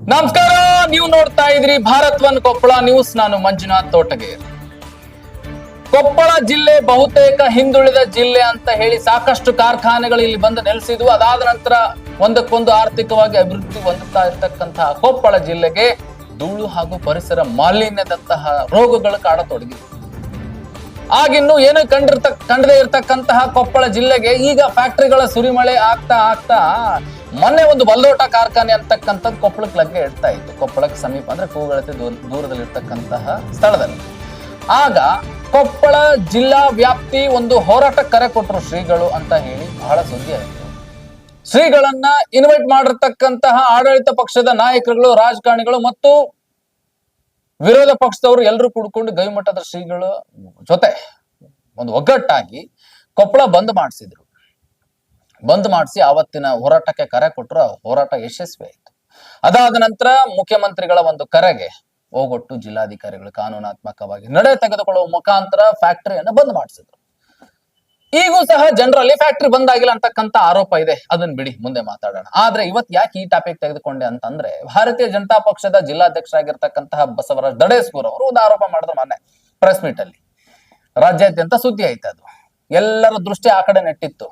ನಮಸ್ಕಾರ, ನೀವು ನೋಡ್ತಾ ಇದ್ರಿ ಭಾರತ್ ಒನ್ ಕೊಪ್ಪಳ ನ್ಯೂಸ್. ನಾನು ಮಂಜುನಾಥ್ ತೋಟಗೇರ್ ಕೊಪ್ಪಳ ಜಿಲ್ಲೆ ಬಹುತೇಕ ಹಿಂದುಳಿದ ಜಿಲ್ಲೆ ಅಂತ ಹೇಳಿ ಸಾಕಷ್ಟು ಕಾರ್ಖಾನೆಗಳು ಇಲ್ಲಿ ಬಂದು ನೆಲೆಸಿದ್ವು. ಅದಾದ ನಂತರ ಒಂದಕ್ಕೊಂದು ಆರ್ಥಿಕವಾಗಿ ಅಭಿವೃದ್ಧಿ ಹೊಂದುತ್ತಾ ಇರ್ತಕ್ಕಂತಹ ಕೊಪ್ಪಳ ಜಿಲ್ಲೆಗೆ ಧೂಳು ಹಾಗೂ ಪರಿಸರ ಮಾಲಿನ್ಯದಂತಹ ರೋಗಗಳು ಕಾಡತೊಡಗಿವೆ ಆಗಿನ್ನು ಏನು ಕಂಡಿರ್ತ ಕಂಡದೇ ಇರತಕ್ಕಂತಹ ಕೊಪ್ಪಳ ಜಿಲ್ಲೆಗೆ ಈಗ ಫ್ಯಾಕ್ಟರಿಗಳ ಸುರಿಮಳೆ ಆಗ್ತಾ ಆಗ್ತಾ ಮೊನ್ನೆ ಒಂದು ಬಲ್ಲೋಟ ಕಾರ್ಖಾನೆ ಅಂತಕ್ಕಂಥದ್ದು ಕೊಪ್ಪಳಕ್ಕೆ ಲಗ್ಗೆ ಇಡ್ತಾ ಇತ್ತು. ಕೊಪ್ಪಳಕ್ಕೆ ಸಮೀಪ, ಅಂದ್ರೆ ಕೂಗಳತೆ ದೂರ ದೂರದಲ್ಲಿರ್ತಕ್ಕಂತಹ ಸ್ಥಳದಲ್ಲಿ. ಆಗ ಕೊಪ್ಪಳ ಜಿಲ್ಲಾ ವ್ಯಾಪ್ತಿ ಒಂದು ಹೋರಾಟ ಕರೆ ಕೊಟ್ಟರು ಶ್ರೀಗಳು ಅಂತ ಹೇಳಿ ಬಹಳ ಸುದ್ದಿ ಆಯಿತು. ಶ್ರೀಗಳನ್ನ ಇನ್ವೈಟ್ ಮಾಡಿರ್ತಕ್ಕಂತಹ ಆಡಳಿತ ಪಕ್ಷದ ನಾಯಕರುಗಳು, ರಾಜಕಾರಣಿಗಳು ಮತ್ತು ವಿರೋಧ ಪಕ್ಷದವರು ಎಲ್ಲರೂ ಕೂಡ್ಕೊಂಡು ಗವಿಮಠದ ಶ್ರೀಗಳ ಜೊತೆ ಒಂದು ಒಗ್ಗಟ್ಟಾಗಿ ಕೊಪ್ಪಳ ಬಂದ್ ಮಾಡಿಸಿದ್ರು. ಬಂದ್ ಮಾಡಿಸಿ ಆವತ್ತಿನ ಹೋರಾಟಕ್ಕೆ ಕರೆ ಕೊಟ್ಟರು ಹೋರಾಟ ಯಶಸ್ವಿ ಆಯಿತು. ಅದಾದ ನಂತರ ಮುಖ್ಯಮಂತ್ರಿಗಳ ಒಂದು ಕರೆಗೆ ಹೋಗೊಟ್ಟು ಜಿಲ್ಲಾಧಿಕಾರಿಗಳು ಕಾನೂನಾತ್ಮಕವಾಗಿ ನಡೆ ತೆಗೆದುಕೊಳ್ಳುವ ಮುಖಾಂತರ ಫ್ಯಾಕ್ಟರಿಯನ್ನು ಬಂದ್ ಮಾಡಿಸಿದ್ರು. ಈಗೂ ಸಹ ಜನರಲ್ಲಿ ಫ್ಯಾಕ್ಟರಿ ಬಂದಾಗಿಲ್ಲ ಅಂತಕ್ಕಂತ ಆರೋಪ ಇದೆ. ಅದನ್ನ ಬಿಡಿ, ಮುಂದೆ ಮಾತಾಡೋಣ. ಆದ್ರೆ ಇವತ್ ಯಾಕೆ ಈ ಟಾಪಿಕ್ ತೆಗೆದುಕೊಂಡೆ ಅಂತಂದ್ರೆ, ಭಾರತೀಯ ಜನತಾ ಪಕ್ಷದ ಜಿಲ್ಲಾಧ್ಯಕ್ಷರಾಗಿರ್ತಕ್ಕಂತಹ ಬಸವರಾಜ್ ದಡೇಸ್ಪುರ್ ಅವರು ಒಂದು ಆರೋಪ ಮಾಡಿದ್ರು ಮೊನ್ನೆ ಪ್ರೆಸ್ ಮೀಟ್ ಅಲ್ಲಿ. ರಾಜ್ಯಾದ್ಯಂತ ಸುದ್ದಿ ಆಯ್ತು ಅದು. ಎಲ್ಲರ ದೃಷ್ಟಿ ಆ ಕಡೆ ನೆಟ್ಟಿತ್ತು.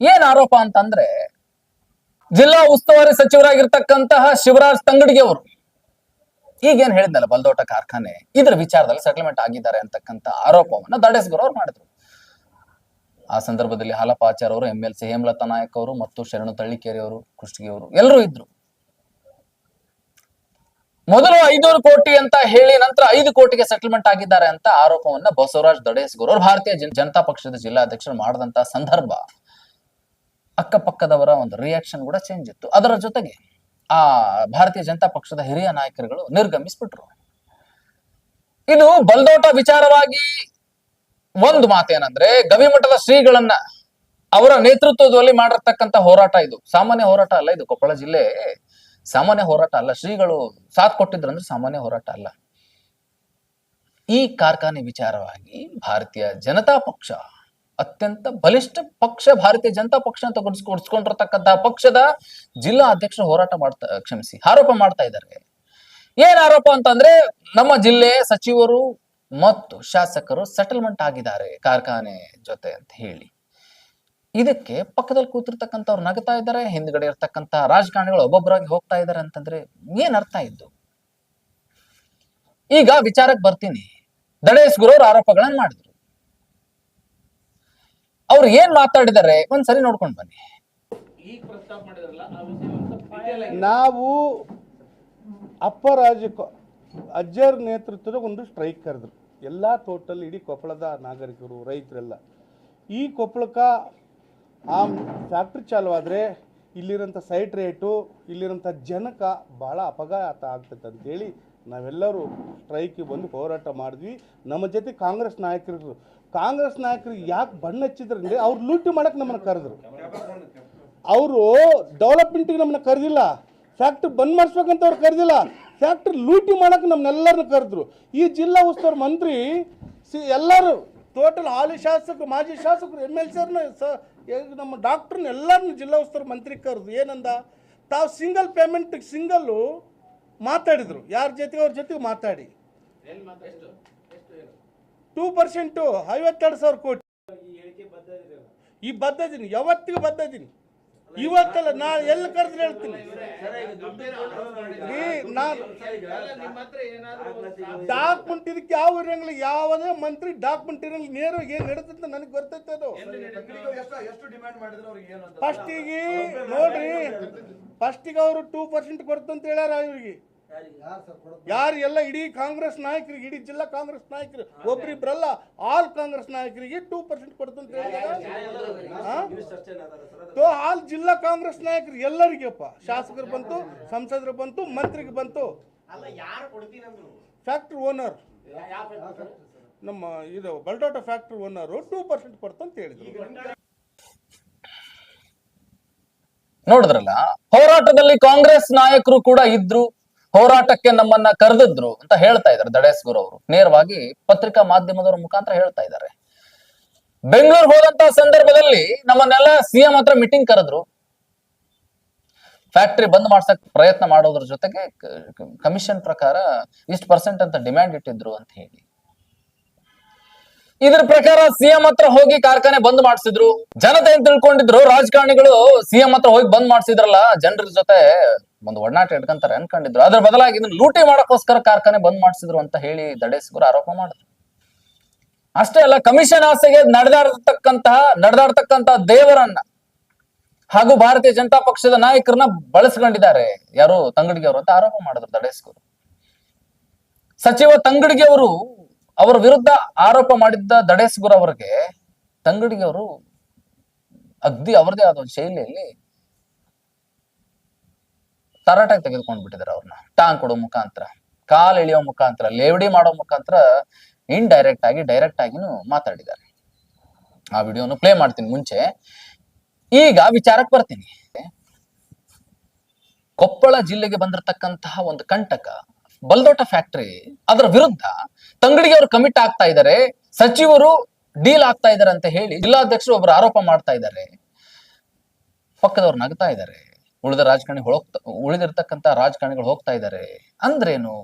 ಏನ್ ಆರೋಪ ಅಂತಂದ್ರೆ, ಜಿಲ್ಲಾ ಉಸ್ತುವಾರಿ ಸಚಿವರಾಗಿರ್ತಕ್ಕಂತಹ ಶಿವರಾಜ್ ತಂಗಡಿಗೆ ಅವರು. ಈಗೇನ್ ಹೇಳಿದ್ನಲ್ಲ, ಬಲ್ದೋಟ ಕಾರ್ಖಾನೆ, ಇದ್ರ ವಿಚಾರದಲ್ಲಿ ಸೆಟಲ್ಮೆಂಟ್ ಆಗಿದ್ದಾರೆ ಅಂತಕ್ಕಂಥ ಆರೋಪವನ್ನ ದಡೇಸ್ಗುರು ಅವ್ರು ಮಾಡಿದ್ರು. ಆ ಸಂದರ್ಭದಲ್ಲಿ ಹಾಲಪ್ಪ ಆಚಾರ್ ಅವರು M L C Hemalatha Nayak ಅವರು ಮತ್ತು ಶರಣು ತಳ್ಳಿಕೇರಿ ಅವರು ಕುಷ್ಟಗಿ ಅವರು ಎಲ್ಲರೂ ಇದ್ರು. ಮೊದಲು ಐದೂರು ಕೋಟಿ ಅಂತ ಹೇಳಿ ನಂತರ ಐದು ಕೋಟಿಗೆ ಸೆಟಲ್ಮೆಂಟ್ ಆಗಿದ್ದಾರೆ ಅಂತ ಆರೋಪವನ್ನ ಬಸವರಾಜ್ ದಡೇಸ್ಗೌರ್ ಅವರು ಭಾರತೀಯ ಜನತಾ ಪಕ್ಷದ ಜಿಲ್ಲಾಧ್ಯಕ್ಷರು ಮಾಡಿದಂತ ಸಂದರ್ಭ. ಅಕ್ಕಪಕ್ಕದವರ ಒಂದು ರಿಯಾಕ್ಷನ್ ಕೂಡ ಚೇಂಜ್ ಇತ್ತು. ಅದರ ಜೊತೆಗೆ ಆ ಭಾರತೀಯ ಜನತಾ ಪಕ್ಷದ ಹಿರಿಯ ನಾಯಕರುಗಳು ನಿರ್ಗಮಿಸ್ಬಿಟ್ರು. ಇದು ಬಲ್ದೋಟ ವಿಚಾರವಾಗಿ ಒಂದು ಮಾತೇನಂದ್ರೆ ಗವಿಮಠದ ಶ್ರೀಗಳನ್ನ ಅವರ ನೇತೃತ್ವದಲ್ಲಿ ಮಾಡಿರ್ತಕ್ಕಂತ ಹೋರಾಟ ಇದು. ಸಾಮಾನ್ಯ ಹೋರಾಟ ಅಲ್ಲ ಇದು ಕೊಪ್ಪಳ ಜಿಲ್ಲೆ. ಸಾಮಾನ್ಯ ಹೋರಾಟ ಅಲ್ಲ. ಶ್ರೀಗಳು ಸಾಥ್ ಕೊಟ್ಟಿದ್ರಂದ್ರೆ ಸಾಮಾನ್ಯ ಹೋರಾಟ ಅಲ್ಲ. ಈ ಕಾರ್ಖಾನೆ ವಿಚಾರವಾಗಿ ಭಾರತೀಯ ಜನತಾ ಪಕ್ಷ, ಅತ್ಯಂತ ಬಲಿಷ್ಠ ಪಕ್ಷ, ಭಾರತೀಯ ಜನತಾ ಪಕ್ಷ ಅಂತ ಗುಡ್ಸ್ ಗುಡ್ಸ್ಕೊಂಡಿರ್ತಕ್ಕಂತಹ ಪಕ್ಷದ ಜಿಲ್ಲಾ ಅಧ್ಯಕ್ಷರು ಹೋರಾಟ ಮಾಡ್ತಾ, ಕ್ಷಮಿಸಿ, ಆರೋಪ ಮಾಡ್ತಾ ಇದ್ದಾರೆ. ಏನ್ ಆರೋಪ ಅಂತಂದ್ರೆ ನಮ್ಮ ಜಿಲ್ಲೆ ಸಚಿವರು ಮತ್ತು ಶಾಸಕರು ಸೆಟಲ್ಮೆಂಟ್ ಆಗಿದ್ದಾರೆ ಕಾರ್ಖಾನೆ ಜೊತೆ ಅಂತ ಹೇಳಿ. ಇದಕ್ಕೆ ಪಕ್ಕದಲ್ಲಿ ಕೂತಿರ್ತಕ್ಕಂಥವ್ರು ನಗ್ತಾ ಇದ್ದಾರೆ, ಹಿಂದ್ಗಡೆ ಇರ್ತಕ್ಕಂಥ ರಾಜಕಾರಣಿಗಳು ಒಬ್ಬೊಬ್ಬರಾಗಿ ಹೋಗ್ತಾ ಇದ್ದಾರೆ ಅಂತಂದ್ರೆ ಏನ್ ಅರ್ಥ ಇದ್ದು ಈಗ ವಿಚಾರಕ್ಕೆ ಬರ್ತೀನಿ. ದಡೇಶ್ ಗುರು ಆರೋಪಗಳನ್ನ ಮಾಡಿದ್ರು. ಅವ್ರು ಏನ್ ಮಾತಾಡಿದ್ದಾರೆ ಒಂದ್ಸರಿ ನೋಡ್ಕೊಂಡು ಬನ್ನಿ. ನಾವು ಅಪ್ಪರಾಜ ಅಜ್ಜರ್ ನೇತೃತ್ವದ ಒಂದು ಸ್ಟ್ರೈಕ್ ಕರೆದ್ರು. ಎಲ್ಲ ಟೋಟಲ್ ಇಡೀ ಕೊಪ್ಪಳದ ನಾಗರಿಕರು, ರೈತರೆಲ್ಲ. ಈ ಕೊಪ್ಪಳಕ್ಕೆ ಆ ಫ್ಯಾಕ್ಟ್ರಿ ಚಾಲುವಾದರೆ ಇಲ್ಲಿರೋಂಥ ಸೈಟ್ ರೇಟು ಇಲ್ಲಿರೋಂಥ ಜನಕ್ಕೆ ಭಾಳ ಅಪಘಾತ ಆಗ್ತೈತೆ ಅಂತೇಳಿ ನಾವೆಲ್ಲರೂ ಸ್ಟ್ರೈಕಿಗೆ ಬಂದು ಹೋರಾಟ ಮಾಡಿದ್ವಿ. ನಮ್ಮ ಜೊತೆ ಕಾಂಗ್ರೆಸ್ ನಾಯಕರು ಕಾಂಗ್ರೆಸ್ ನಾಯಕರು ಯಾಕೆ ಬಣ್ಣ ಹಚ್ಚಿದ್ರಂದ್ರೆ ಅವ್ರು ಲೂಟಿ ಮಾಡೋಕ್ಕೆ ನಮ್ಮನ್ನು ಕರೆದ್ರು. ಅವರು ಡೆವಲಪ್ಮೆಂಟಿಗೆ ನಮ್ಮನ್ನ ಕರೆದಿಲ್ಲ. ಫ್ಯಾಕ್ಟ್ರಿ ಬಂದ್ ಮಾಡಿಸ್ಬೇಕಂತ ಅವ್ರು ಕರೆದಿಲ್ಲ. ಫ್ಯಾಕ್ಟ್ರಿ ಲೂಟಿ ಮಾಡಕ್ಕೆ ನಮ್ಮನ್ನೆಲ್ಲರನ್ನು ಕರೆದ್ರು. ಈ ಜಿಲ್ಲಾ ಉಸ್ತುವಾರಿ ಮಂತ್ರಿ, ಸಿ, ಎಲ್ಲರೂ ಟೋಟಲ್ ಹಾಲಿ ಶಾಸಕರು ಮಾಜಿ ಶಾಸಕರು, ಎಂ ಎಲ್ ಸಿರ್ನ ಸ ನಮ್ಮ ಡಾಕ್ಟ್ರನ್ನ ಎಲ್ಲರನ್ನ ಜಿಲ್ಲಾ ಉಸ್ತುವಾರಿ ಮಂತ್ರಿ ಕರೆದು ಏನಂದ? ತಾವು ಸಿಂಗಲ್ ಪೇಮೆಂಟ್ ಸಿಂಗಲ್ಲು ಮಾತಾಡಿದ್ರು. ಯಾರ ಜೊತೆಗೆ? ಅವ್ರ ಜೊತೆಗೆ ಮಾತಾಡಿ. ಟೂ ಪರ್ಸೆಂಟು ಐವತ್ತೆರಡು ಸಾವಿರ ಕೋಟಿ. ಈ ಬದ್ಧ ಇದೀನಿ. ಯಾವತ್ತಿಗೂ ಬದ್ಧ ಇದೀನಿ. ಇವತ್ತಲ್ಲ ನಾ ಎಲ್ಲಿ ಕರೆದ್ರೆ ಹೇಳ್ತೀನಿ? ಡಾಕ್ಯುಮೆಂಟ್ ಇದಕ್ಕೆ ಯಾವ ಇರಂಗಿಲ್ಲ, ಯಾವುದೇ ಮಂತ್ರಿ ಡಾಕ್ಯುಮೆಂಟ್ ಇರಂಗಿಲ್ಲ, ನೇರವಾಗಿ ಏನ್ ನಡೀತಂತ ನನಗೆ ಗೊತ್ತೈತೆ ಅದು. ಫಸ್ಟಿಗೆ ನೋಡ್ರಿ ಫಸ್ಟಿಗೆ ಅವರು ಟೂ ಪರ್ಸೆಂಟ್ ಕೊಡ್ತಂತ ಹೇಳ್ಯಾರ ಇವ್ರಿಗೆ. ಯಾರು ಎಲ್ಲ ಇಡೀ ಕಾಂಗ್ರೆಸ್ ನಾಯಕರಿಗೆ ಇಡೀ ಜಿಲ್ಲಾ ಕಾಂಗ್ರೆಸ್ ನಾಯಕರು ಒಬ್ರಿಬ್ರಲ್ಲ ಆಲ್ ಕಾಂಗ್ರೆಸ್ ನಾಯಕರಿಗೆ ಟೂ ಪರ್ಸೆಂಟ್ ಕೊಡ್ತಂತ ಹೇಳಿದಾರೆ ಆಲ್ ಜಿಲ್ಲಾ ಕಾಂಗ್ರೆಸ್ ನಾಯಕರು ಎಲ್ಲರಿಗೆಪ್ಪ. ಶಾಸಕರು ಬಂತು ಸಂಸದರು ಬಂತು ಮಂತ್ರಿಗೆ ಬಂತು. Factory owner. ನಮ್ಮ ಇದು ಬಲ್ಟೋಟ ಫ್ಯಾಕ್ಟ್ರಿ ಓನರು ಟೂ ಪರ್ಸೆಂಟ್ ಕೊಡ್ತಂತ ಹೇಳಿದ್ರು. ನೋಡಿದ್ರಲ್ಲ ಹೋರಾಟದಲ್ಲಿ ಕಾಂಗ್ರೆಸ್ ನಾಯಕರು ಕೂಡ ಇದ್ರು. ಹೋರಾಟಕ್ಕೆ ನಮ್ಮನ್ನ ಕರೆದಿದ್ರು ಅಂತ ಹೇಳ್ತಾ ಇದ್ದಾರೆ ದಡೇಸ್ಗುರು ಅವರು. ನೇರವಾಗಿ ಪತ್ರಿಕಾ ಮಾಧ್ಯಮದವರ ಮುಖಾಂತರ ಹೇಳ್ತಾ ಇದ್ದಾರೆ. ಬೆಂಗಳೂರು ಹೋದಂತ ಸಂದರ್ಭದಲ್ಲಿ ನಮ್ಮನ್ನೆಲ್ಲ ಸಿಎಂ ಹತ್ರ ಮೀಟಿಂಗ್ ಕರೆದ್ರು. ಫ್ಯಾಕ್ಟ್ರಿ ಬಂದ್ ಮಾಡ್ಸಕ್ ಪ್ರಯತ್ನ ಮಾಡೋದ್ರ ಜೊತೆಗೆ ಕಮಿಷನ್ ಪ್ರಕಾರ ಇಷ್ಟು ಪರ್ಸೆಂಟ್ ಅಂತ ಡಿಮ್ಯಾಂಡ್ ಇಟ್ಟಿದ್ರು ಅಂತ ಹೇಳಿ. ಇದ್ರ ಪ್ರಕಾರ ಸಿಎಂ ಹತ್ರ ಹೋಗಿ ಕಾರ್ಖಾನೆ ಬಂದ್ ಮಾಡಿಸಿದ್ರು. ಜನತೆ ಏನ್ ತಿಳ್ಕೊಂಡಿದ್ರು? ರಾಜಕಾರಣಿಗಳು ಸಿಎಂ ಹತ್ರ ಹೋಗಿ ಬಂದ್ ಮಾಡಿಸಿದ್ರಲ್ಲ, ಜನರ ಜೊತೆ ಒಂದು ಒಡನಾಟ ಇಟ್ಕೊಂತಾರೆ ಅನ್ಕೊಂಡಿದ್ರು. ಅದ್ರ ಬದಲಾಗಿ ಇದನ್ನ ಲೂಟಿ ಮಾಡಕ್ಕೋಸ್ಕರ ಕಾರ್ಖಾನೆ ಬಂದ್ ಮಾಡಿಸಿದ್ರು ಅಂತ ಹೇಳಿ ದಡೇಸ್ಗುರು ಆರೋಪ ಮಾಡಿದ್ರು. ಅಷ್ಟೇ ಅಲ್ಲ, ಕಮಿಷನ್ ಆಸೆಗೆ ನಡೆದಾಡತಕ್ಕಂತಹ, ನಡೆದಾಡ್ತಕ್ಕಂತಹ ದೇವರನ್ನ ಹಾಗೂ ಭಾರತೀಯ ಜನತಾ ಪಕ್ಷದ ನಾಯಕರನ್ನ ಬಳಸ್ಕೊಂಡಿದ್ದಾರೆ. ಯಾರು? ತಂಗಡಿಗೆ ಅವರು ಅಂತ ಆರೋಪ ಮಾಡಿದ್ರು ದಡೇಸ್ಗುರು ಸಚಿವ ತಂಗಡಿಗೆ ಅವರು ಅವರ ವಿರುದ್ಧ ಆರೋಪ ಮಾಡಿದ್ದ ದಡೇಸ್ಗುರ್ ಅವರಿಗೆ ತಂಗಡಿಗೆ ಅವರು ಅಗ್ದಿ ಅವರದೇ ಆದ ಒಂದು ಶೈಲಿಯಲ್ಲಿ ತರಾಟಾಗಿ ತೆಗೆದುಕೊಂಡು ಬಿಟ್ಟಿದ್ದಾರೆ ಅವ್ರನ್ನ. ಟಾಂಗ್ ಕೊಡೋ ಮುಖಾಂತರ, ಕಾಲ್ ಎಳೆಯೋ ಮುಖಾಂತರ, ಲೇವಡಿ ಮಾಡೋ ಮುಖಾಂತರ ಡೈರೆಕ್ಟ್ ಆಗಿ ಡೈರೆಕ್ಟ್ ಆಗಿನೂ ಮಾತಾಡಿದ್ದಾರೆ. ಆ ವಿಡಿಯೋನು ಪ್ಲೇ ಮಾಡ್ತೀನಿ ಮುಂಚೆ. ಈಗ ವಿಚಾರಕ್ಕೆ ಬರ್ತೀನಿ. ಕೊಪ್ಪಳ ಜಿಲ್ಲೆಗೆ ಬಂದಿರತಕ್ಕಂತಹ ಒಂದು ಕಂಟಕ, ಬಲ್ದೋಟ ಫ್ಯಾಕ್ಟರಿ ಅದರ ವಿರುದ್ಧ ತಂಗಡಿಗೆ ಅವರು ಕಮಿಟ್ ಆಗ್ತಾ ಇದ್ದಾರೆ ಸಚಿವರು ಡೀಲ್ ಆಗ್ತಾ ಇದ್ದಾರೆ ಅಂತ ಹೇಳಿ ಜಿಲ್ಲಾಧ್ಯಕ್ಷರು ಒಬ್ಬರು ಆರೋಪ ಮಾಡ್ತಾ ಇದ್ದಾರೆ ಪಕ್ಕದವ್ರು ನಗ್ತಾ ಇದ್ದಾರೆ ಉಳಿದ ರಾಜಕಾರಣಿ ಹೋಗ್ತಾ ಉಳಿದಿರ್ತಕ್ಕಂತ ರಾಜಕಾರಣಿಗಳು ಹೋಗ್ತಾ ಇದ್ದಾರೆ ಅಂದ್ರೇನು?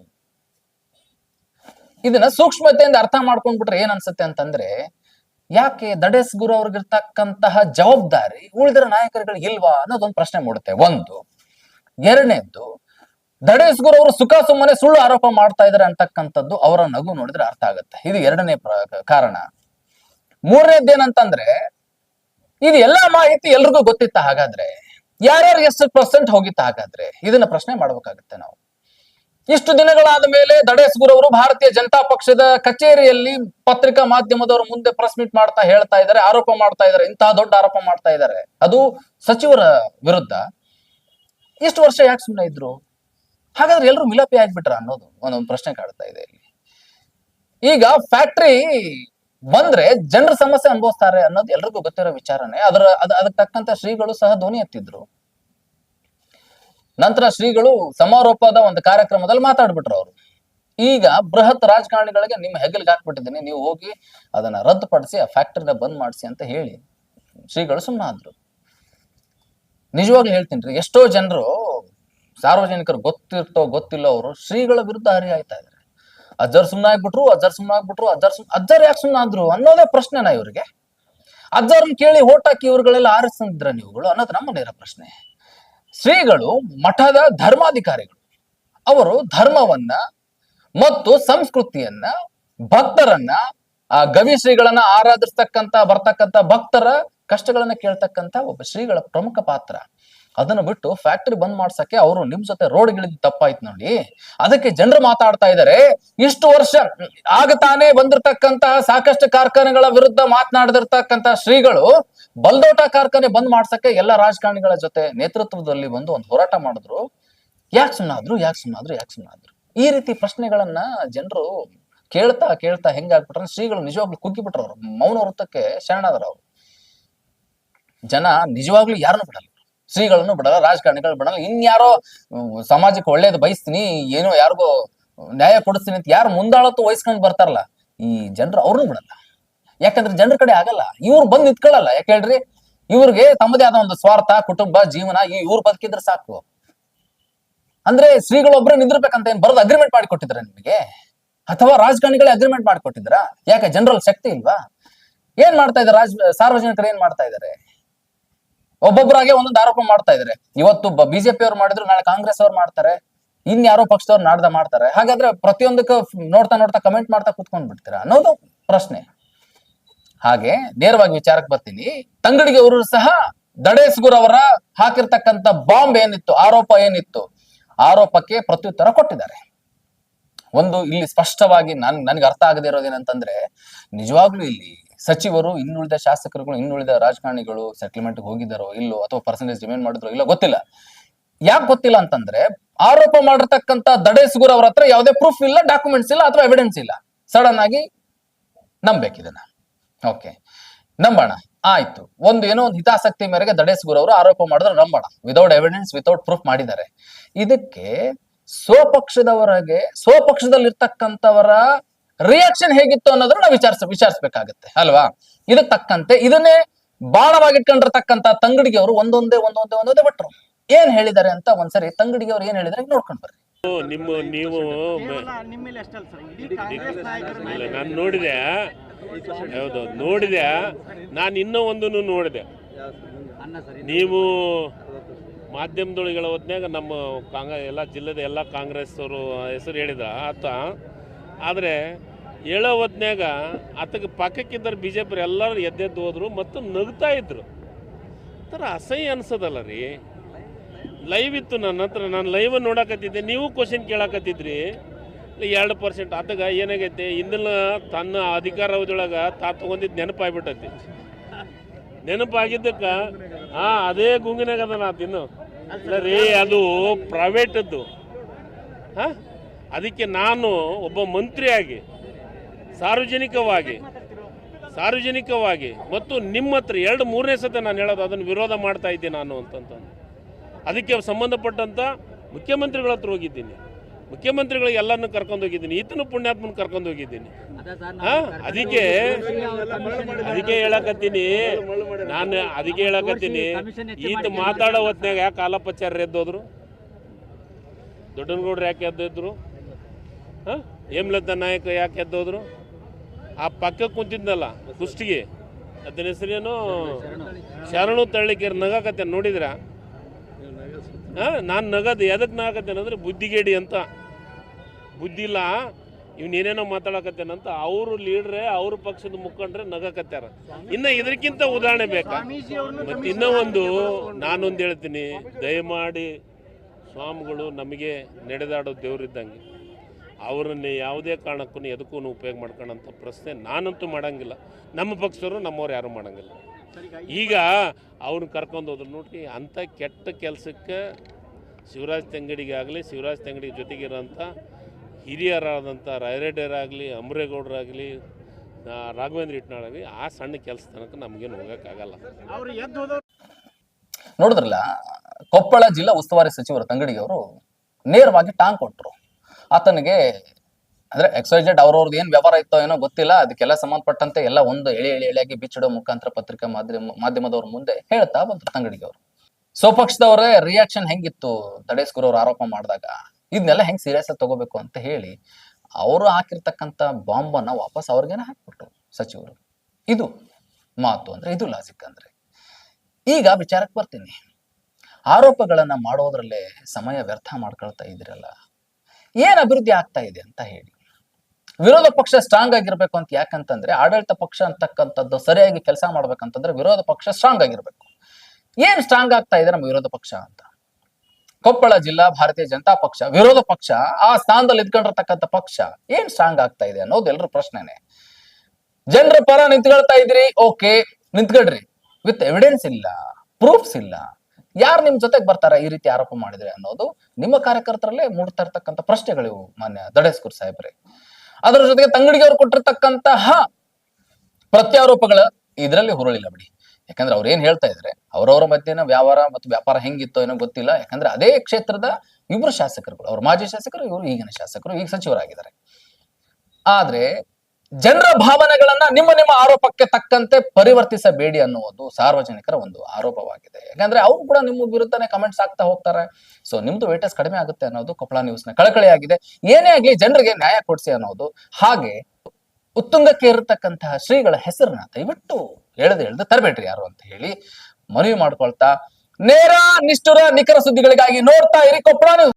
ಇದನ್ನ ಸೂಕ್ಷ್ಮತೆಯಿಂದ ಅರ್ಥ ಮಾಡ್ಕೊಂಡ್ಬಿಟ್ರೆ ಏನ್ ಅನ್ಸುತ್ತೆ ಅಂತಂದ್ರೆ, ಯಾಕೆ ದಡೇಸ್ ಗುರು ಅವ್ರಿಗಿರ್ತಕ್ಕಂತಹ ಜವಾಬ್ದಾರಿ ಉಳಿದಿರೋ ನಾಯಕರುಗಳಿಗೆ ಇಲ್ವಾ ಅನ್ನೋದೊಂದು ಪ್ರಶ್ನೆ ಮೂಡುತ್ತೆ. ಒಂದು. ಎರಡನೇದ್ದು ದಡೇಸ್ ಗುರು ಅವರು ಸುಖ ಸುಮ್ಮನೆ ಸುಳ್ಳು ಆರೋಪ ಮಾಡ್ತಾ ಇದಾರೆ ಅಂತಕ್ಕಂಥದ್ದು ಅವರ ನಗು ನೋಡಿದ್ರೆ ಅರ್ಥ ಆಗುತ್ತೆ. ಇದು ಎರಡನೇ ಕಾರಣ. ಮೂರನೇದ್ದೇನಂತಂದ್ರೆ ಇದು ಎಲ್ಲಾ ಮಾಹಿತಿ ಎಲ್ರಿಗೂ ಗೊತ್ತಿತ್ತ ಹಾಗಾದ್ರೆ ಯಾರ್ಯಾರು ಎಷ್ಟು ಪರ್ಸೆಂಟ್ ಹೋಗಿತ್ತ ಹಾಗಾದ್ರೆ, ಇದನ್ನ ಪ್ರಶ್ನೆ ಮಾಡ್ಬೇಕಾಗತ್ತೆ ನಾವು. ಇಷ್ಟು ದಿನಗಳಾದ ಮೇಲೆ ದಡೇಸ್ಗುರು ಅವರು ಭಾರತೀಯ ಜನತಾ ಪಕ್ಷದ ಕಚೇರಿಯಲ್ಲಿ ಪತ್ರಿಕಾ ಮಾಧ್ಯಮದವರು ಮುಂದೆ ಪ್ರೆಸ್ ಮೀಟ್ ಮಾಡ್ತಾ ಹೇಳ್ತಾ ಇದ್ದಾರೆ ಆರೋಪ ಮಾಡ್ತಾ ಇದ್ದಾರೆ ಇಂತಹ ದೊಡ್ಡ ಆರೋಪ ಮಾಡ್ತಾ ಇದ್ದಾರೆ ಅದು ಸಚಿವರ ವಿರುದ್ಧ. ಇಷ್ಟು ವರ್ಷ ಯಾಕೆ ಸುಮ್ಮನೆ ಇದ್ರು? ಹಾಗಾದ್ರೆ ಎಲ್ಲರೂ ಮಿಲಾಪಿ ಆಗ್ಬಿಟ್ರ ಅನ್ನೋದು ಒಂದೊಂದು ಪ್ರಶ್ನೆ ಕಾಡ್ತಾ ಇದೆ ಇಲ್ಲಿ. ಈಗ ಫ್ಯಾಕ್ಟ್ರಿ ಬಂದ್ರೆ ಜನರ ಸಮಸ್ಯೆ ಅನುಭವಿಸ್ತಾರೆ ಅನ್ನೋದು ಎಲ್ರಿಗೂ ಗೊತ್ತಿರೋ ವಿಚಾರನೆ. ಅದರ ಅದ, ಅದಕ್ಕೆ ತಕ್ಕಂತ ಶ್ರೀಗಳು ಸಹ ಧ್ವನಿ ಎತ್ತಿದ್ರು. ನಂತರ ಶ್ರೀಗಳು ಸಮಾರೋಪದ ಒಂದು ಕಾರ್ಯಕ್ರಮದಲ್ಲಿ ಮಾತಾಡ್ಬಿಟ್ರು ಅವರು. ಈಗ ಬೃಹತ್ ರಾಜಕಾರಣಿಗಳಿಗೆ ನಿಮ್ಮ ಹೆಗಲಿಗೆ ಹಾಕ್ಬಿಟ್ಟಿದ್ದೀನಿ, ನೀವು ಹೋಗಿ ಅದನ್ನ ರದ್ದುಪಡಿಸಿ, ಆ ಫ್ಯಾಕ್ಟ್ರಿನ ಬಂದ್ ಮಾಡಿಸಿ ಅಂತ ಹೇಳಿ. ಶ್ರೀಗಳು ಸುಮ್ಮನಾದ್ರು ನಿಜವಾಗ್ಲೂ ಹೇಳ್ತೀನಿ ರೀ, ಎಷ್ಟೋ ಜನರು ಸಾರ್ವಜನಿಕರು ಗೊತ್ತಿರ್ತೋ ಗೊತ್ತಿಲ್ಲೋ ಅವರು ಶ್ರೀಗಳ ವಿರುದ್ಧ ಹರಿಹಾಯ್ತಾ ಇದ್ದಾರೆ. ಅಜ್ಜರ್ ಸುಮ್ಮನೆ ಆಗ್ಬಿಟ್ರು, ಅಜ್ಜರ್ ಸುಮ್ಮನೆ ಆಗ್ಬಿಟ್ರು, ಅಜ್ಜರ್ ಸುಮ್ ಅಜ್ಜರ್ ಯಾಕೆ ಸುಮ್ಮನೆ ಆದ್ರು ಅನ್ನೋದೇ ಪ್ರಶ್ನೆನಾ ಇವ್ರಿಗೆ? ಅಜ್ಜರ್ನ ಕೇಳಿ ಓಟ್ ಹಾಕಿ ಇವ್ರುಗಳೆಲ್ಲ ನೀವುಗಳು ಅನ್ನೋದು ನಮ್ಮ ನೇರ ಪ್ರಶ್ನೆ. ಶ್ರೀಗಳು ಮಠದ ಧರ್ಮಾಧಿಕಾರಿಗಳು. ಅವರು ಧರ್ಮವನ್ನ ಮತ್ತು ಸಂಸ್ಕೃತಿಯನ್ನ, ಭಕ್ತರನ್ನ, ಆ ಗವಿ ಶ್ರೀಗಳನ್ನ ಆರಾಧಿಸ್ತಕ್ಕಂತ, ಬರ್ತಕ್ಕಂತ ಭಕ್ತರ ಕಷ್ಟಗಳನ್ನ ಕೇಳ್ತಕ್ಕಂತ ಒಬ್ಬ ಶ್ರೀಗಳ ಪ್ರಮುಖ ಪಾತ್ರ. ಅದನ್ನ ಬಿಟ್ಟು ಫ್ಯಾಕ್ಟರಿ ಬಂದ್ ಮಾಡ್ಸಕ್ಕೆ ಅವರು ನಿಮ್ ಜೊತೆ ರೋಡ್ ರೋಡ್ಗಿಳಿದ್ ತಪ್ಪಾಯ್ತು ನೋಡಿ. ಅದಕ್ಕೆ ಜನರು ಮಾತಾಡ್ತಾ ಇದ್ದಾರೆ ಇಷ್ಟು ವರ್ಷ ಆಗ ತಾನೇ ಬಂದಿರತಕ್ಕಂತಹ ಸಾಕಷ್ಟು ಕಾರ್ಖಾನೆಗಳ ವಿರುದ್ಧ ಮಾತನಾಡದಿರ್ತಕ್ಕಂತ ಶ್ರೀಗಳು ಬಲ್ದೋಟ ಕಾರ್ಖಾನೆ ಬಂದ್ ಮಾಡ್ಸಕ್ಕೆ ಎಲ್ಲ ರಾಜಕಾರಣಿಗಳ ಜೊತೆ ನೇತೃತ್ವದಲ್ಲಿ ಬಂದು ಒಂದು ಹೋರಾಟ ಮಾಡಿದ್ರು. ಯಾಕೆ ಸುಮ್ಮನಾದ್ರು ಯಾಕೆ ಸುಮ್ಮನಾದ್ರು ಯಾಕೆ ಸುಮ್ಮನಾದ್ರು ಈ ರೀತಿ ಪ್ರಶ್ನೆಗಳನ್ನ ಜನರು ಕೇಳ್ತಾ ಕೇಳ್ತಾ ಹೆಂಗಾಗ್ಬಿಟ್ರೆ ಶ್ರೀಗಳು ನಿಜವಾಗ್ಲೂ ಕುಗ್ಗಿಬಿಟ್ರು ಮೌನ ವೃತ್ತಕ್ಕೆ ಶರಣಾದರು ಅವ್ರು. ಜನ ನಿಜವಾಗ್ಲೂ ಯಾರನ್ನು ಬಿಡಲ್ಲ. ಶ್ರೀಗಳನ್ನು ಬಿಡಲ್ಲ, ರಾಜಕಾರಣಿಗಳು ಬಿಡಲ್ಲ. ಇನ್ಯಾರೋ ಸಮಾಜಕ್ಕೆ ಒಳ್ಳೇದು ಬಯಸ್ತೀನಿ, ಏನೋ ಯಾರಿಗೋ ನ್ಯಾಯ ಕೊಡಿಸ್ತೀನಿ ಅಂತ ಯಾರು ಮುಂದಾಳತ್ತು ವಹಿಸ್ಕೊಂಡು ಬರ್ತಾರಲ್ಲ, ಈ ಜನರು ಅವ್ರನ್ನೂ ಬಿಡಲ್ಲ. ಯಾಕಂದ್ರೆ ಜನರ ಕಡೆ ಆಗಲ್ಲ. ಇವ್ರು ಬಂದು ನಿಂತ್ಕೊಳ್ಳಲ್ಲ ಯಾಕೆ ಹೇಳ್ರಿ? ಇವ್ರಿಗೆ ತಮ್ಮದೇ ಆದ ಒಂದು ಸ್ವಾರ್ಥ, ಕುಟುಂಬ, ಜೀವನ, ಈ ಇವ್ರು ಬದುಕಿದ್ರೆ ಸಾಕು. ಅಂದ್ರೆ ಶ್ರೀಗಳೊಬ್ರು ನಿಂದಿರ್ಬೇಕಂತ ಏನ್ ಬರೋದು ಅಗ್ರಿಮೆಂಟ್ ಮಾಡಿ ಕೊಟ್ಟಿದ್ರ ನಿಮಗೆ? ಅಥವಾ ರಾಜಕಾರಣಿಗಳೇ ಅಗ್ರಿಮೆಂಟ್ ಮಾಡಿಕೊಟ್ಟಿದ್ರ ಯಾಕೆ ಜನರಲ್ ಶಕ್ತಿ ಇಲ್ವಾ? ಏನ್ ಮಾಡ್ತಾ ಇದ್ದಾರೆ? ರಾಜ, ಸಾರ್ವಜನಿಕರು ಏನ್ ಮಾಡ್ತಾ ಇದ್ದಾರೆ? ಒಬ್ಬೊಬ್ಬರಾಗೆ ಒಂದೊಂದು ಆರೋಪ ಮಾಡ್ತಾ ಇದ್ರೆ. ಇವತ್ತು ಬಿಜೆಪಿ ಅವ್ರು ಮಾಡಿದ್ರು, ನಾಳೆ ಕಾಂಗ್ರೆಸ್ ಅವ್ರು ಮಾಡ್ತಾರೆ. ಇನ್ ಯಾರೋ ಪಕ್ಷದವ್ರು ನಾಡ್ದ ಮಾಡ್ತಾರೆ. ಹಾಗಾದ್ರೆ ಪ್ರತಿಯೊಂದಕ್ಕೂ ನೋಡ್ತಾ ನೋಡ್ತಾ ಕಮೆಂಟ್ ಮಾಡ್ತಾ ಕುತ್ಕೊಂಡ್ ಬಿಡ್ತೀರಾ ಅನ್ನೋದು ಪ್ರಶ್ನೆ. ಹಾಗೆ ನೇರವಾಗಿ ವಿಚಾರಕ್ಕೆ ಬರ್ತೀನಿ. ತಂಗಡಿಗೆ ಅವರು ಸಹ ದಡೇಸ್ಗುರ್ ಅವರ ಹಾಕಿರ್ತಕ್ಕಂತ ಬಾಂಬ್ ಏನಿತ್ತು, ಆರೋಪ ಏನಿತ್ತು, ಆರೋಪಕ್ಕೆ ಪ್ರತ್ಯುತ್ತರ ಕೊಟ್ಟಿದ್ದಾರೆ. ಒಂದು ಇಲ್ಲಿ ಸ್ಪಷ್ಟವಾಗಿ ನನ್ ನನ್ಗೆ ಅರ್ಥ ಆಗದೆ ಇರೋದೇನಂತಂದ್ರೆ ನಿಜವಾಗ್ಲೂ ಇಲ್ಲಿ ಸಚಿವರು ಇನ್ನುಳಿದ ಶಾಸಕರುಗಳು, ಇನ್ನುಳಿದ ರಾಜಕಾರಣಿಗಳು ಸೆಟಲ್ಮೆಂಟ್ ಹೋಗಿದ್ದಾರೋ ಇಲ್ಲೋ ಅಥವಾ ಪರ್ಸೆಂಟೇಜ್ ಡಿಮ್ಯಾಂಡ್ ಮಾಡಿದ್ರೋ ಇಲ್ಲ ಗೊತ್ತಿಲ್ಲ. ಯಾಕೆ ಗೊತ್ತಿಲ್ಲ ಅಂತಂದ್ರೆ ಆರೋಪ ಮಾಡಿರ್ತಕ್ಕಂತ ದಡೇಸ್ಗುರ್ ಅವ್ರ ಹತ್ರ ಯಾವುದೇ ಪ್ರೂಫ್ ಇಲ್ಲ ಡಾಕ್ಯುಮೆಂಟ್ಸ್ ಇಲ್ಲ ಅಥವಾ ಎವಿಡೆನ್ಸ್ ಇಲ್ಲ. ಸಡನ್ ಆಗಿ ನಂಬೇಕಿದನ್ನ ಓಕೆ ನಂಬೋಣ. ಆಯ್ತು. ಒಂದು ಏನೋ ಒಂದು ಹಿತಾಸಕ್ತಿ ಮೇರೆಗೆ ದಡೇಸ್ಗುರ್ ಅವರು ಆರೋಪ ಮಾಡಿದ್ರೆ ನಂಬೋಣ. ವಿಥೌಟ್ ಎವಿಡೆನ್ಸ್ ವಿತೌಟ್ ಪ್ರೂಫ್ ಮಾಡಿದ್ದಾರೆ. ಇದಕ್ಕೆ ಸ್ವಪಕ್ಷದವರಿಗೆ, ಸ್ವಪಕ್ಷದಲ್ಲಿರ್ತಕ್ಕಂಥವರ ರಿಯಾಕ್ಷನ್ ಹೇಗಿತ್ತು ಅನ್ನೋದನ್ನ ನಾವು ವಿಚಾರಿಸ ವಿಚಾರಿಸ್ಬೇಕಾಗತ್ತೆ, ಅಲ್ವಾ? ಇದಕ್ಕೆ ತಕ್ಕಂತೆ ಇದನ್ನೇ ಬಾಣವಾಗಿಟ್ಕೊಂಡಿರ್ತಕ್ಕಂತ ತಂಗಡಿಗೆ ಅವರು ಒಂದೊಂದೇ ಒಂದೊಂದೇ ಒಂದೊಂದೇ ಬಿಟ್ರು. ಏನ್ ಹೇಳಿದ್ದಾರೆ ಅಂತ ಒಂದ್ಸರಿ ತಂಗಡಿಗೆ ಅವ್ರು ಏನ್ ಹೇಳಿದಾರೆ ನೋಡ್ಕೊಂಡ್ ಬರ್ರಿ. ನಿಮ್ಮ ನೀವು ನಾನು ನೋಡಿದೆ ಹೌದು ನೋಡಿದೆ, ನಾನು ಇನ್ನೂ ಒಂದನ್ನು ನೋಡಿದೆ. ನೀವು ಮಾಧ್ಯಮದೊಳಗಳ ಹೊತ್ನ್ಯಾಗ ನಮ್ಮ ಕಾಂಗ್ರೆಸ್ ಎಲ್ಲ ಜಿಲ್ಲೆದ ಎಲ್ಲ ಕಾಂಗ್ರೆಸ್ ಅವರು ಹೆಸರು ಹೇಳಿದ ಆತ. ಆದರೆ ಹೇಳೋ ಹೊತ್ನ್ಯಾಗ ಆತಗೆ ಪಕ್ಕಕ್ಕಿದ್ದರು ಬಿ ಜೆ ಪಿ ಎಲ್ಲರೂ ಎದ್ದೆದ್ದು ಹೋದರು ಮತ್ತು ನಗ್ತಾ ಇದ್ರು. ಥರ ಅಸಹ್ಯ ಅನ್ಸೋದಲ್ಲ ರೀ. ಲೈವ್ ಇತ್ತು ನನ್ನ ಹತ್ರ, ನಾನು ಲೈವ್ ನೋಡಕತ್ತಿದ್ದೆ, ನೀವು ಕ್ವಶನ್ ಕೇಳಕತ್ತಿದ್ರಿ. ಎರಡು ಪರ್ಸೆಂಟ್ ಆತಗ ಏನಾಗೈತೆ? ಇಂದಿನ ತನ್ನ ಅಧಿಕಾರ ಅವಧಿಯೊಳಗೆ ತಾ ತೊಗೊಂಡಿದ್ದು ನೆನಪಾಗ್ಬಿಟ್ಟೈತಿ. ನೆನಪಾಗಿದ್ದಕ್ಕೆ, ಹಾಂ, ಅದೇ ಗುಂಗಿನಾಗ ಅದ ನಾ ತಿನ್ನು ರೀ, ಅದು ಪ್ರೈವೇಟದ್ದು ಹಾಂ, ಅದಕ್ಕೆ ನಾನು ಒಬ್ಬ ಮಂತ್ರಿಯಾಗಿ ಸಾರ್ವಜನಿಕವಾಗಿ ಸಾರ್ವಜನಿಕವಾಗಿ ಮತ್ತು ನಿಮ್ಮ ಹತ್ರ ಎರಡು ಮೂರನೇ ಸತಿ ನಾನು ಹೇಳೋದು, ಅದನ್ನು ವಿರೋಧ ಮಾಡ್ತಾ ಇದ್ದೀನಿ ನಾನು ಅಂತಂತಂದು. ಅದಕ್ಕೆ ಸಂಬಂಧಪಟ್ಟಂಥ ಮುಖ್ಯಮಂತ್ರಿಗಳ ಹತ್ರ ಹೋಗಿದ್ದೀನಿ. ಮುಖ್ಯಮಂತ್ರಿಗಳಿಗೆ ಎಲ್ಲರನ್ನು ಕರ್ಕೊಂಡು ಹೋಗಿದ್ದೀನಿ. ಈತನು ಪುಣ್ಯಾತ್ಮನ ಕರ್ಕೊಂಡು ಹೋಗಿದ್ದೀನಿ. ಹಾಂ? ಅದಕ್ಕೆ ಅದಕ್ಕೆ ಹೇಳಕತ್ತೀನಿ. ನಾನು ಅದಕ್ಕೆ ಹೇಳಕತ್ತೀನಿ. ಈತ ಮಾತಾಡೋ ಹೊತ್ನ್ಯಾಗ ಯಾಕೆ ಕಾಲಪಚಾರ್ಯ ಎದ್ದೋದ್ರು? ದೊಡ್ಡನಗೌಡ್ರು ಯಾಕೆ ಎದ್ದಿದ್ರು? ಹಾಂ? ಹೇಮಲತಾ ನಾಯಕ ಯಾಕೆ ಎದ್ದೋದ್ರು? ಆ ಪಕ್ಕಕ್ಕೆ ಕುಂತಿದ್ನಲ್ಲ ಕುಷ್ಟಿಗೆ. ಅದನ್ನ ಹೆಸರೇನು? ಶರಣು ತಳ್ಳಿಕೆ ನಗಾಕತ್ತೆ ನೋಡಿದ್ರ? ಹಾಂ, ನಾನು ನಗದು. ಎದಕ್ಕೆ ನಗಾಕತ್ತೇನೆ ಅಂದರೆ ಬುದ್ಧಿಗೇಡಿ ಅಂತ. ಬುದ್ಧಿ ಇಲ್ಲ ಇವನೇನೇನೋ ಮಾತಾಡಕತ್ತೇನಂತ ಅವರು ಲೀಡ್ರೆ, ಅವ್ರ ಪಕ್ಷದ ಮುಖಂಡ್ರೆ ನಗಾಕತ್ತಾರ ಇನ್ನು ಇದಕ್ಕಿಂತ ಉದಾಹರಣೆ ಬೇಕಾ? ಮತ್ತು ಇನ್ನೂ ಒಂದು ನಾನೊಂದು ಹೇಳ್ತೀನಿ. ದಯಮಾಡಿ ಸ್ವಾಮಿಗಳು ನಮಗೆ ನಡೆದಾಡೋ ದೇವರಿದ್ದಂಗೆ. ಅವರನ್ನ ಯಾವುದೇ ಕಾರಣಕ್ಕೂ ಎದಕ್ಕೂ ಉಪಯೋಗ ಮಾಡ್ಕೊಳ್ಳೋಂಥ ಪ್ರಶ್ನೆ ನಾನಂತೂ ಮಾಡೋಂಗಿಲ್ಲ. ನಮ್ಮ ಪಕ್ಷದವರು ನಮ್ಮವ್ರು ಯಾರೂ ಮಾಡೋಂಗಿಲ್ಲ. ಈಗ ಅವ್ರನ್ನ ಕರ್ಕೊಂಡು ಹೋದ್ರು ನೋಡ್ರಿ ಅಂಥ ಕೆಟ್ಟ ಕೆಲಸಕ್ಕೆ ಶಿವರಾಜ್ ತೆಂಗಡಿಗೆ ಆಗಲಿ ಶಿವರಾಜ್ ತಂಗಡಿ ಜೊತೆಗಿರೋಂಥ ಹಿರಿಯರಾದಂಥ ರಾಯರೆಡ್ಡಿಯರಾಗಲಿ ಅಮರೇಗೌಡರಾಗಲಿ ರಾಘವೇಂದ್ರ ಇಟ್ನಾಳಾಗಲಿ ಆ ಸಣ್ಣ ಕೆಲಸ ತನಕ ನಮಗೇನು ಹೋಗೋಕ್ಕಾಗಲ್ಲ. ಅವರು ಎದ್ದು ನೋಡಿದ್ರಲ್ಲ ಕೊಪ್ಪಳ ಜಿಲ್ಲಾ ಉಸ್ತುವಾರಿ ಸಚಿವರು ತಂಗಡಿಗೆ ಅವರು ನೇರವಾಗಿ ಟಾಂಗ್ ಕೊಟ್ರು. ಆತನಿಗೆ ಅಂದ್ರೆ ಎಕ್ಸೈಜೆಡ್ ಅವ್ರವ್ರದ್ದು ಏನ್ ವ್ಯವಹಾರ ಇತ್ತೋ ಏನೋ ಗೊತ್ತಿಲ್ಲ. ಅದಕ್ಕೆಲ್ಲ ಸಂಬಂಧಪಟ್ಟಂತೆ ಎಲ್ಲ ಒಂದು ಎಳೆ ಎಳೆ ಎಳೆಯಾಗಿ ಬಿಚ್ಚಿಡೋ ಮುಖಾಂತರ ಪತ್ರಿಕಾ ಮಾಧ್ಯಮ, ಮಾಧ್ಯಮದವ್ರ ಮುಂದೆ ಹೇಳ್ತಾ ಬಂದ್ರು ತಂಗಡಿಗೆ ಅವರು. ಸ್ವಪಕ್ಷದವರೇ ರಿಯಾಕ್ಷನ್ ಹೆಂಗಿತ್ತು? ದಡೇಸ್ಕೂರ್ ಅವ್ರು ಆರೋಪ ಮಾಡಿದಾಗ. ಇದನ್ನೆಲ್ಲ ಹೆಂಗ್ ಸೀರಿಯಸ್ ಆಗಿ ತಗೋಬೇಕು ಅಂತ ಹೇಳಿ ಅವರು ಹಾಕಿರ್ತಕ್ಕಂಥ ಬಾಂಬನ್ನ ವಾಪಸ್ ಅವ್ರಿಗೇನೆ ಹಾಕ್ಬಿಟ್ರು ಸಚಿವರು. ಇದು ಮಾತು ಅಂದ್ರೆ ಇದು ಲಾಜಿಕ್ ಅಂದ್ರೆ. ಈಗ ವಿಚಾರಕ್ಕೆ ಬರ್ತೀನಿ. ಆರೋಪಗಳನ್ನ ಮಾಡೋದ್ರಲ್ಲೇ ಸಮಯ ವ್ಯರ್ಥ ಮಾಡ್ಕೊಳ್ತಾ ಇದ್ದೀರಲ್ಲ. ಏನ್ ಅಭಿವೃದ್ಧಿ ಆಗ್ತಾ ಇದೆ ಅಂತ ಹೇಳಿ. ವಿರೋಧ ಪಕ್ಷ ಸ್ಟ್ರಾಂಗ್ ಆಗಿರ್ಬೇಕು ಅಂತ ಯಾಕಂತಂದ್ರೆ ಆಡಳಿತ ಪಕ್ಷ ಅಂತಕ್ಕಂಥದ್ದು ಸರಿಯಾಗಿ ಕೆಲಸ ಮಾಡ್ಬೇಕಂತಂದ್ರೆ ವಿರೋಧ ಪಕ್ಷ ಸ್ಟ್ರಾಂಗ್ ಆಗಿರ್ಬೇಕು. ಏನ್ ಸ್ಟ್ರಾಂಗ್ ಆಗ್ತಾ ಇದೆ ನಮ್ಮ ವಿರೋಧ ಪಕ್ಷ ಅಂತ? ಕೊಪ್ಪಳ ಜಿಲ್ಲಾ ಭಾರತೀಯ ಜನತಾ ಪಕ್ಷ, ವಿರೋಧ ಪಕ್ಷ, ಆ ಸ್ಥಾನದಲ್ಲಿ ಇದ್ಕೊಂಡಿರ್ತಕ್ಕಂಥ ಪಕ್ಷ ಏನ್ ಸ್ಟ್ರಾಂಗ್ ಆಗ್ತಾ ಇದೆ ಅನ್ನೋದು ಎಲ್ರ ಪ್ರಶ್ನೆನೆ. ಜನರ ಪರ ನಿಂತ್ಕೊಳ್ತಾ ಇದ್ರಿ ಓಕೆ ನಿಂತ್ಕೊಳ್ರಿ. ವಿತ್ ಎವಿಡೆನ್ಸ್ ಇಲ್ಲ ಪ್ರೂಫ್ಸ್ ಇಲ್ಲ. ಯಾರು ನಿಮ್ ಜೊತೆಗೆ ಬರ್ತಾರ ಈ ರೀತಿ ಆರೋಪ ಮಾಡಿದ್ರೆ ಅನ್ನೋದು ನಿಮ್ಮ ಕಾರ್ಯಕರ್ತರಲ್ಲೇ ಮೂಡ್ತಾ ಇರ್ತಕ್ಕಂಥ ಪ್ರಶ್ನೆಗಳಿವು ಮಾನ್ಯ ದಡೇಸ್ಕೂರ್ ಸಾಹೇಬ್ರೆ. ಅದರ ಜೊತೆಗೆ ತಂಗಡಿಗೆ ಅವ್ರು ಕೊಟ್ಟಿರ್ತಕ್ಕಂತಹ ಪ್ರತ್ಯಾರೋಪಗಳ ಇದರಲ್ಲಿ ಹುರುಳಿಲ್ಲ ಬಿಡಿ. ಯಾಕಂದ್ರೆ ಅವ್ರು ಏನ್ ಹೇಳ್ತಾ ಇದ್ರೆ? ಅವರವರ ಮಧ್ಯೆನ ವ್ಯವಹಾರ ಮತ್ತು ವ್ಯಾಪಾರ ಹೆಂಗಿತ್ತೋ ಏನೋ ಗೊತ್ತಿಲ್ಲ. ಯಾಕಂದ್ರೆ ಅದೇ ಕ್ಷೇತ್ರದ ಇಬ್ರು ಶಾಸಕರುಗಳು, ಅವ್ರ ಮಾಜಿ ಶಾಸಕರು, ಇವರು ಈಗಿನ ಶಾಸಕರು, ಈಗ ಸಚಿವರಾಗಿದ್ದಾರೆ. ಆದ್ರೆ ಜನರ ಭಾವನೆಗಳನ್ನ ನಿಮ್ಮ ನಿಮ್ಮ ಆರೋಪಕ್ಕೆ ತಕ್ಕಂತೆ ಪರಿವರ್ತಿಸಬೇಡಿ ಅನ್ನುವುದು ಸಾರ್ವಜನಿಕರ ಒಂದು ಆರೋಪವಾಗಿದೆ. ಯಾಕಂದ್ರೆ ಅವ್ರು ಕೂಡ ನಿಮ್ಮ ವಿರುದ್ಧನೇ ಕಮೆಂಟ್ಸ್ ಆಗ್ತಾ ಹೋಗ್ತಾರೆ. ಸೊ ನಿಮ್ದು ವೇಟಸ್ ಕಡಿಮೆ ಆಗುತ್ತೆ ಅನ್ನೋದು ಕೊಪ್ಪಳ ನ್ಯೂಸ್ನ ಕಳಕಳಿಯಾಗಿದೆ. ಏನೇ ಆಗಲಿ ಜನರಿಗೆ ನ್ಯಾಯ ಕೊಡಿಸಿ ಅನ್ನೋದು. ಹಾಗೆ ಉತ್ತುಂಗಕ್ಕೆ ಇರತಕ್ಕಂತಹ ಶ್ರೀಗಳ ಹೆಸರನ್ನ ದಯವಿಟ್ಟು ಎಳೆದು ಎಳೆದು ತರಬೇಡ್ರಿ ಯಾರು ಅಂತ ಹೇಳಿ ಮನವಿ ಮಾಡ್ಕೊಳ್ತಾ ನೇರ ನಿಷ್ಠುರ ನಿಖರ ಸುದ್ದಿಗಳಿಗಾಗಿ ನೋಡ್ತಾ ಇರಿ ಕೊಪ್ಪಳ ನ್ಯೂಸ್